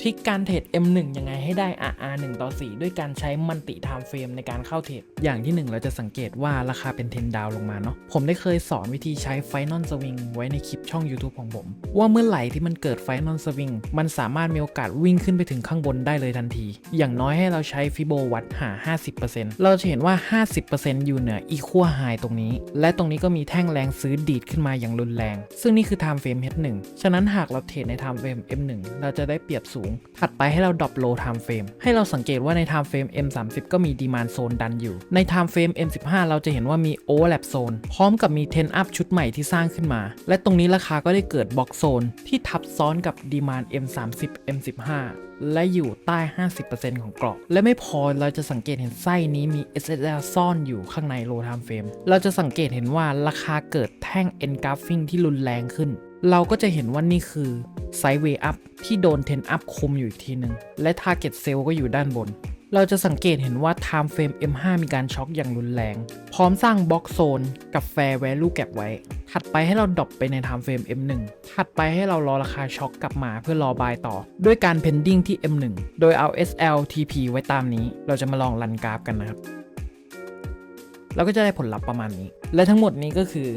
ทริกการเทรด M1 ยังไงให้ได้ RR 1ต่อ 4 ด้วยการใช้มันติ time frame ในการเข้าเทรด อย่างที่ 1 เราจะสังเกตว่าราคาเป็น10ดาวลงมาเนาะ ผมได้เคยสอนวิธีใช้ Final Swing ไว้ในคลิปช่อง YouTube ของผม ว่าเมื่อไหร่ที่มันเกิด Final Swing มันสามารถมีโอกาสวิ่งขึ้นไปถึงข้างบนได้เลยทันที อย่างน้อยให้เราใช้ฟิโบวัดหา 50%เราจะเห็นว่า 50%อยู่เหนือ Equal High ตรงนี้ และตรงนี้ก็มีแท่งแรงซื้อดีดขึ้นมาอย่างรุนแรง ซึ่งนี่คือ time frame H1 ฉะนั้นหากเราเทรดใน time frame M1 เราจะได้เปรียบสูงถัดไปให้เราดรอป low time frame ให้เราสังเกตว่าใน time frame M30 ก็มี demand zone ดันอยู่ ใน time frame M15 เราจะเห็นว่ามี overlap zone พร้อมกับมี10 up ชุดใหม่ที่สร้างขึ้นมา และตรงนี้ราคาก็ได้เกิด box zone ที่ทับซ้อนกับ demand M30 M15 และอยู่ใต้ 50%ของกรอบ และไม่พอเราจะสังเกตเห็นไส้นี้มี SSL ซ่อนอยู่ข้างใน low time frame เราจะสังเกตเห็นว่าราคาเกิดแท่ง engulfing ที่รุนแรงขึ้น เราก็จะเห็นว่านี่คือ sideway up ที่โดน10 up คุมอยู่อีกทีหนึ่งและ target sell ก็อยู่ด้านบน เราจะสังเกตเห็นว่า time frame M5 มีการช็อคอย่างรุนแรง พร้อมสร้างบล็อกโซนกับ fair value gap ไว้ ถัดไปให้เราดรอปไปใน time frame M1 ถัดไปให้เรารอราคาช็อคกลับมาเพื่อรอบายต่อ ด้วยการ pending ที่ M1 โดยเอา SL TP ไว้ตามนี้ เราจะมาลองรันกราฟกันนะครับเราก็จะได้ผลลัพธ์ประมาณนี้ และทั้งหมดนี้ก็คือ